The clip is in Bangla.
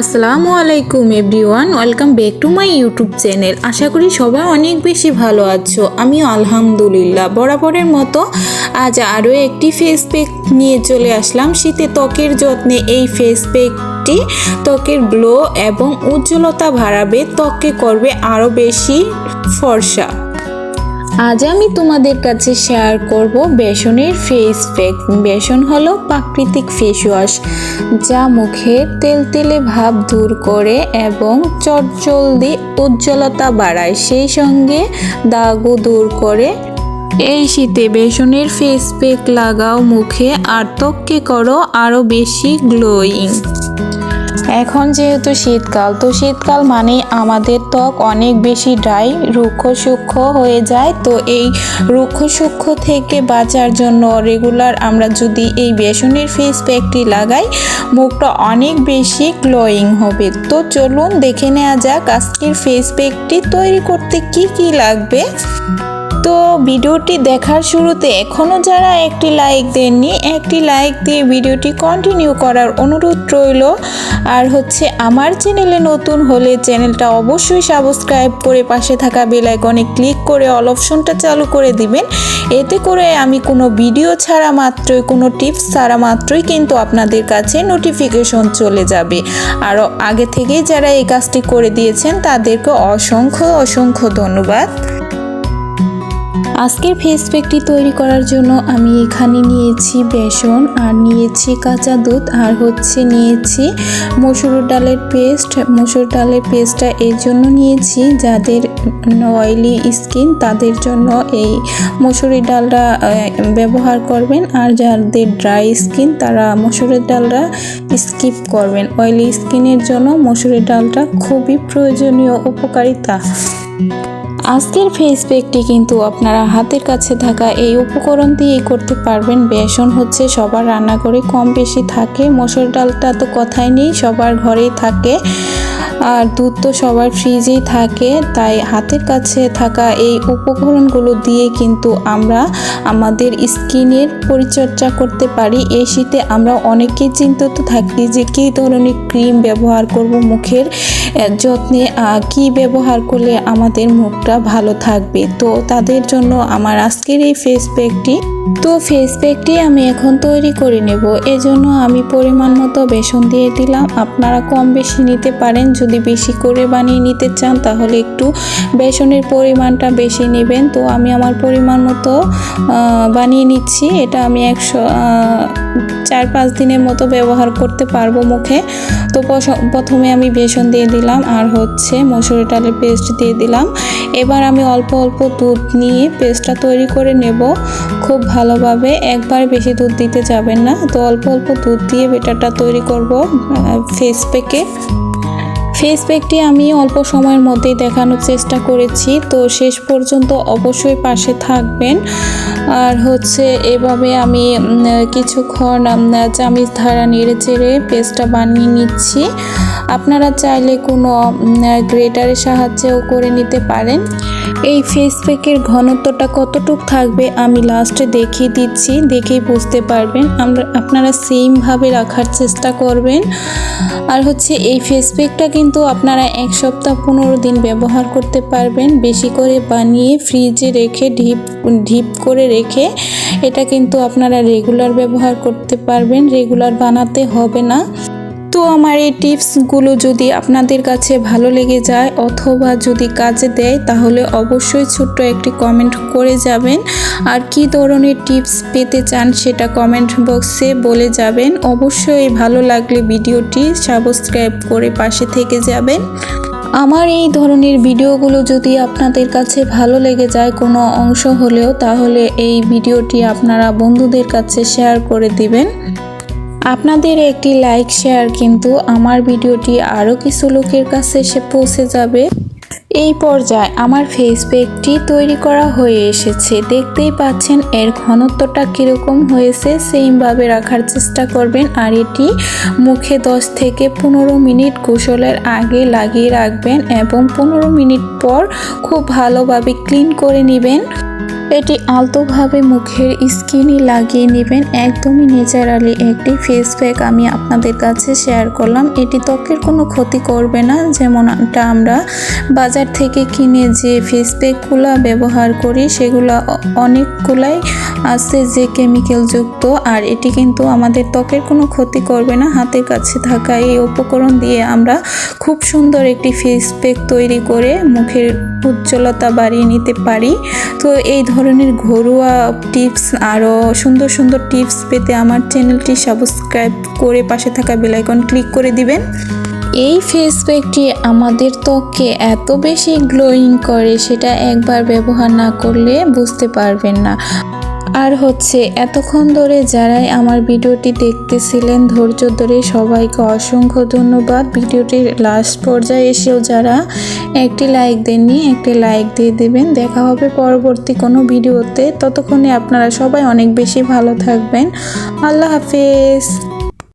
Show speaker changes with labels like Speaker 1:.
Speaker 1: আসসালামু আলাইকুম everyone, welcome back to my YouTube channel. আশা করি সবাই অনেক বেশি ভালো আছো। আমি আলহামদুলিল্লাহ, বরাবরের মতো আজ আরও একটি ফেস প্যাক নিয়ে চলে আসলাম। শীতে ত্বকের যত্নে এই ফেস প্যাকটি ত্বকের গ্লো এবং উজ্জ্বলতা বাড়াবে। ত্বককে করবে আরও বেশি ফর্সা। আজ আমি তোমাদের কাছে শেয়ার করব বেসনের ফেস প্যাক বেসন হলো প্রাকৃতিক ফেস ওয়াশ যা মুখের তেলতেলে ভাব দূর করে এবং চটজলদি উজ্জ্বলতা বাড়ায়। সেই সঙ্গে দাগও দূর করে। এই শীতে বেসনের ফেস প্যাক লাগাও মুখে, আর ত্বককে করো আরও বেশি গ্লোয়িং এখন যেহেতু শীতকাল, তো শীতকাল মানেই আমাদের ত্বক অনেক বেশি ড্রাই রুক্ষ সূক্ষ্ম হয়ে যায়। তো এই রুক্ষ সূক্ষ্ম থেকে বাঁচার জন্য রেগুলার আমরা যদি এই বেসনের ফেস প্যাকটি লাগাই, মুখটা অনেক বেশি গ্লোয়িং হবে। তো চলুন দেখে নেওয়া যাক আজকের ফেস প্যাকটি তৈরি করতে কি কি লাগবে। তো ভিডিওটি দেখার শুরুতে এখনও যারা একটি লাইক দেননি, একটি লাইক দিয়ে ভিডিওটি কন্টিনিউ করার অনুরোধ রইল। আর হচ্ছে আমার চ্যানেলে নতুন হলে চ্যানেলটা অবশ্যই সাবস্ক্রাইব করে পাশে থাকা বেল আইকনে ক্লিক করে অল অপশনটা চালু করে দিবেন। এতে করে আমি কোনো ভিডিও ছাড়া মাত্রই, কোনো টিপস ছাড়া মাত্রই কিন্তু আপনাদের কাছে নোটিফিকেশন চলে যাবে। আরও আগে থেকেই যারা এই কাজটি করে দিয়েছেন, তাদেরকে অসংখ্য অসংখ্য ধন্যবাদ। আজকের ফেস প্যাকটি তৈরি করার জন্য আমি এখানে নিয়েছি বেসন, আর নিয়েছি কাঁচা দুধ, আর হচ্ছে নিয়েছি মসুর ডালের পেস্ট। মসুর ডালের পেস্টটা এর জন্য নিয়েছি যাদের অয়েলি স্কিন, তাদের জন্য এই মসুরি ডালটা ব্যবহার করবেন, আর যাদের ড্রাই স্কিন, তারা মসুরের ডালটা স্কিপ করবেন। অয়েলি স্কিনের জন্য মসুরের ডালটা খুবই প্রয়োজনীয়, উপকারিতা। আজকের ফেস প্যাকটি কিন্তু আপনারা হাতের কাছে থাকা এই উপকরণ দিয়েই করতে পারবেন। বেসন হচ্ছে সবার রান্নাঘরে কম বেশি থাকে। মসুর ডালটা তো কথাই নেই, সবার ঘরেই থাকে। আর দুধ তো সবার ফ্রিজেই থাকে, তাই হাতের কাছে থাকা এই উপকরণগুলো দিয়ে কিন্তু আমরা আমাদের স্কিনের পরিচর্যা করতে পারি। এই শীতে আমরা অনেকেই চিন্তিত থাকি যে কী ধরনের ক্রিম ব্যবহার করব মুখের যত্নে কি ব্যবহার করলে আমাদের মুখটা ভালো থাকবে। তো তাদের জন্য আমার আজকের এই ফেস প্যাকটি তো ফেস প্যাকটি আমি এখন তৈরি করে নেব। এজন্য আমি পরিমাণ মতো বেসন দিয়ে দিলাম। আপনারা কম বেশি নিতে পারেন। যদি বেশি করে বানিয়ে নিতে চান, তাহলে একটু বেসনের পরিমাণটা বেশি নেবেন। তো আমি আমার পরিমাণ মতো বানিয়ে নিচ্ছি। এটা আমি একশো চার পাঁচ দিনের মতো ব্যবহার করতে পারব মুখে। তো প্রথমে আমি বেসন দিয়ে দিলাম, আর হচ্ছে মসুরি ডালের পেস্ট দিয়ে দিলাম। এবার আমি অল্প অল্প দুধ নিয়ে পেস্টটা তৈরি করে নেব। খুব ভালোভাবে, একবার বেশি দুধ দিতে যাবেন না। তো অল্প অল্প দুধ দিয়ে বেটারটা তৈরি করব ফেস প্যাকে ফেস প্যাকটি আমি অল্প সময়ের মধ্যেই দেখানোর চেষ্টা করেছি। তো শেষ পর্যন্ত অবশ্যই পাশে থাকবেন। আর হচ্ছে এভাবে আমি কিছুক্ষণ চামিচ ধারা নেড়ে চেড়ে পেস্টটা বানিয়ে নিচ্ছি। আপনারা চাইলে কোনো গ্রেটারের সাহায্যেও করে নিতে পারেন। এই ফেস প্যাকের ঘনত্বটা কতটুক থাকবে আমি লাস্টে দেখিয়ে দিচ্ছি, দেখেই বুঝতে পারবেন। আমরা, আপনারা সেমভাবে রাখার চেষ্টা করবেন। আর হচ্ছে এই ফেস প্যাকটা কিন্তু আপনারা এক সপ্তাহ পনেরো দিন ব্যবহার করতে পারবেন। বেশি করে বানিয়ে ফ্রিজে রেখে, ঢিপ ঢিপ করে রেখে এটা কিন্তু আপনারা রেগুলার ব্যবহার করতে পারবেন। রেগুলার বানাতে হবে না। তো আমার এই টিপসগুলো যদি আপনাদের কাছে ভালো লেগে যায় অথবা যদি কাজে দেয়, তাহলে অবশ্যই ছোট্ট একটি কমেন্ট করে যাবেন। আর কি ধরনের টিপস পেতে চান সেটা কমেন্ট বক্সে বলে যাবেন। অবশ্যই ভালো লাগলে ভিডিওটি সাবস্ক্রাইব করে পাশে থেকে যাবেন। আমার এই ধরনের ভিডিওগুলো যদি আপনাদের কাছে ভালো লেগে যায় কোনো অংশ হলেও, তাহলে এই ভিডিওটি আপনারা বন্ধুদের কাছে শেয়ার করে দিবেন। আপনাদের একটি লাইক শেয়ার কিন্তু আমার ভিডিওটি আরও কিছু লোকের কাছে এসে পৌঁছে যাবে। এই পর্যায়ে আমার ফেস প্যাকটি তৈরি করা হয়ে এসেছে। দেখতেই পাচ্ছেন, এর ঘনত্বটা কীরকম হয়েছে সেইমভাবে রাখার চেষ্টা করবেন আর এটি মুখে 10 থেকে পনেরো মিনিট গোসলের আগে লাগিয়ে রাখবেন এবং পনেরো মিনিট পর খুব ভালোভাবে ক্লিন করে নেবেন। এটি আলতোভাবে মুখের স্কিনে লাগিয়ে নেবেন। একদমই ন্যাচারালি একটি ফেস প্যাক আমি আপনাদের কাছে শেয়ার করলাম। এটি ত্বকের কোনো ক্ষতি করবে না, যেমনটা আমরা বাজার থেকে কিনে যে ফেস প্যাকগুলো ব্যবহার করি, সেগুলো অনেকগুলাই আছে যে কেমিক্যাল যুক্ত, আর এটি কিন্তু আমাদের ত্বকের কোনো ক্ষতি করবে না। হাতের কাছে থাকা এই উপকরণ দিয়ে আমরা খুব সুন্দর একটি ফেস প্যাক তৈরি করে মুখের উজ্জ্বলতা বাড়িয়ে নিতে পারি। তো এই ধরনের ঘরোয়া টিপস আরও সুন্দর সুন্দর টিপস পেতে আমার চ্যানেলটি সাবস্ক্রাইব করে পাশে থাকা বেলাইকন ক্লিক করে দিবেন। এই ফেস প্যাকটি আমাদের ত্বককে এত বেশি গ্লোয়িং করে সেটা একবার ব্যবহার না করলে বুঝতে পারবেন না। আর হচ্ছে, এতক্ষণ ধরে যারাই আমার ভিডিওটি দেখতেছিলেন, ধৈর্য ধরে সবাইকে অসংখ্য ধন্যবাদ। ভিডিওটির লাস্ট পর্যায়ে এসেও যারা একটি লাইক দেননি একটি লাইক দিয়ে দেবেন। দেখা হবে পরবর্তী কোনো ভিডিওতে ততক্ষণে আপনারা সবাই অনেক বেশি ভালো থাকবেন। আল্লাহ হাফেজ।